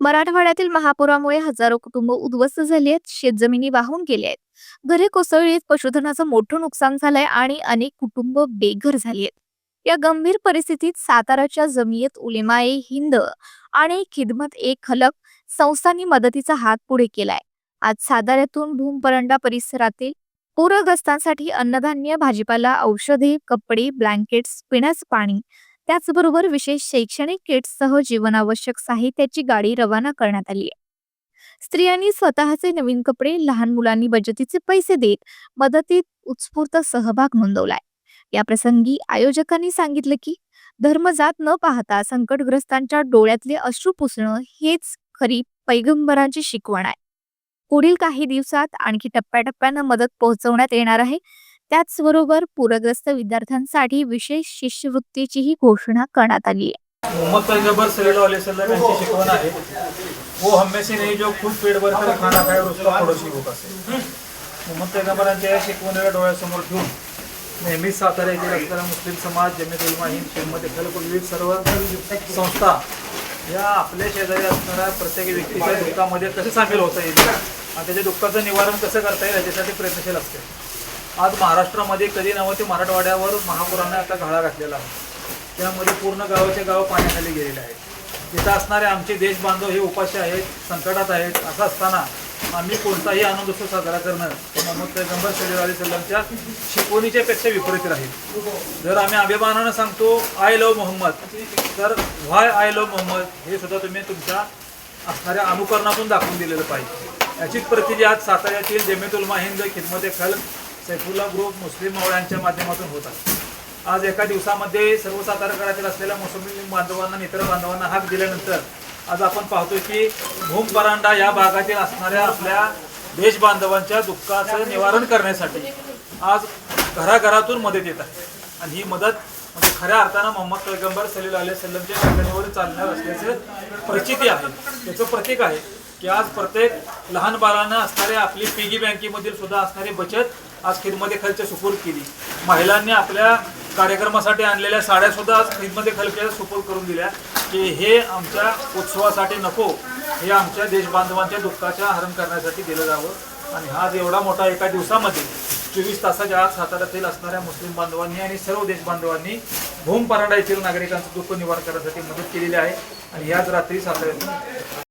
मराठवाड्यातील महापुरामुळे हजारो कुटुंब उद्ध्वस्त झाली आहेत शेतजमिनी वाहून गेल्या आहेत. घरे कोसळलीत पशुधनाचं मोठं नुकसान झालंय आणि अनेक कुटुंब बेघर झाली आहेत. या गंभीर परिस्थितीत साताराच्या जमियत उलेमाए हिंद आणि खिदमत ए खलक संस्थांनी मदतीचा हात पुढे केलाय. आज साताऱ्यातून भूमपरंडा परिसरातील पूरग्रस्तांसाठी अन्नधान्य भाजीपाला औषधे कपडे ब्लँकेट्स पिण्याचं पाणी त्याचबरोबर विशेष शैक्षणिक किट्ससह जीवनावश्यक साहित्याची गाडी रवाना करण्यात आली आहे. स्त्रियांनी स्वतःचे नवीन कपडे लहान मुलांनी बचतीचे पैसे देत मदतीत उत्स्फूर्त सहभाग नोंदवलाय. या प्रसंगी आयोजकांनी सांगितलं की धर्मजात न पाहता संकटग्रस्तांच्या डोळ्यातले अश्रू पुसणं हेच खरी पैगंबरांची शिकवण आहे. पुढील काही दिवसात आणखी टप्प्याटप्प्यानं मदत पोहोचवण्यात येणार आहे. त्याचबरोबर पूरग्रस्त विद्यार्थ्यांसाठी विशेष शिष्यवृत्तीचीही घोषणा करण्यात आली आहे. मोहम्मद पैगंबर सल्लल्लाहु अलैहि वसल्लम यांची शिकवण आहे. वो जो खूप पेट भर कर खाना खाए और उसका पडोशी भूक असेल मोहम्मद पैगंबरांच्या या शिकवणीला डोळ्यासमोर ठेवून. नेहमीच सातारा येथील असलेला मुस्लिम समाज जमित उलमा हिंद शिवमध्ये विविध सर्व संस्था या आपल्या शेजारी असणाऱ्या प्रत्येक व्यक्तीच्या दुःखामध्ये कसे सामील होता येईल? आणि त्याच्या दुःखाचं निवारण कसं करता येईल याच्यासाठी प्रयत्नशील असते. आज महाराष्ट्रामध्ये कधी नव्हते ते मराठवाड्यावर महापुराने आता घाळा घातलेला आहे. त्यामध्ये पूर्ण गावाचे गाव पाण्याखाली गेलेले आहेत. तिथं असणारे आमचे देशबांधव हे उपाशी आहेत संकटात आहेत असं असताना आम्ही कोणताही आनंद उत्सव साजरा करणं हे मोहम्मद पैगंबर सल्लल्लाहु अलैहि वसल्लमच्या शिकवणीच्या पेक्षा विपरीत राहील. जर आम्ही अभिमानानं सांगतो आय लव मोहम्मद तर व्हाय आय लव मोहम्मद हे सुद्धा तुम्ही तुमच्या असणाऱ्या अनुकरणातून दाखवून दिलेलं पाहिजे. याचीच प्रतिजी आज साताऱ्यातील जमेतुल माहिंद हिंद खिदमत खल सैफुल्ला ग्रुप मुस्लिम मावळ्यांच्या माध्यमातून होतात आज एका दिवसामध्ये सर्व सातारकरातील असलेल्या मुस्लिम बांधवांना इतर बांधवांना हाक दिल्यानंतर आज आपण पाहतोय की भूम परांडा या भागातील असणाऱ्या आपल्या देश बांधवांच्या दुःखाचं निवारण करण्यासाठी आज घराघरातून मदत येत आहे. आणि ही मदत म्हणजे खऱ्या अर्थानं मोहम्मद पैगंबर सलील अली सल्लमच्या घटनेवर चालणार असल्याचं प्रचिती आहे. त्याचं प्रतीक आहे की आज प्रत्येक लहान बाळांना असणाऱ्या आपली पिगी बँकेमधील सुद्धा असणारी बचत आज खिदमध्ये खर्च सुपूर्द केली. महिलांनी आपल्या कार्यक्रमासाठी आणलेल्या साड्या सुद्धा आज खिदमध्ये खलक्या सुपूर्द करून दिल्या. की हे आमच्या उत्सवासाठी नको हे आमच्या देशबांधवांच्या दुःखाच्या हरण करण्यासाठी दिलं जावं. आणि आज एवढा मोठा एका दिवसामध्ये चोवीस तासाच्या आत साताऱ्यातील असणाऱ्या मुस्लिम बांधवांनी आणि सर्व देशबांधवांनी भूम परांडा येथील नागरिकांचं दुःख निवारण करण्यासाठी मदत केलेली आहे. आणि याच रात्री साताऱ्यातून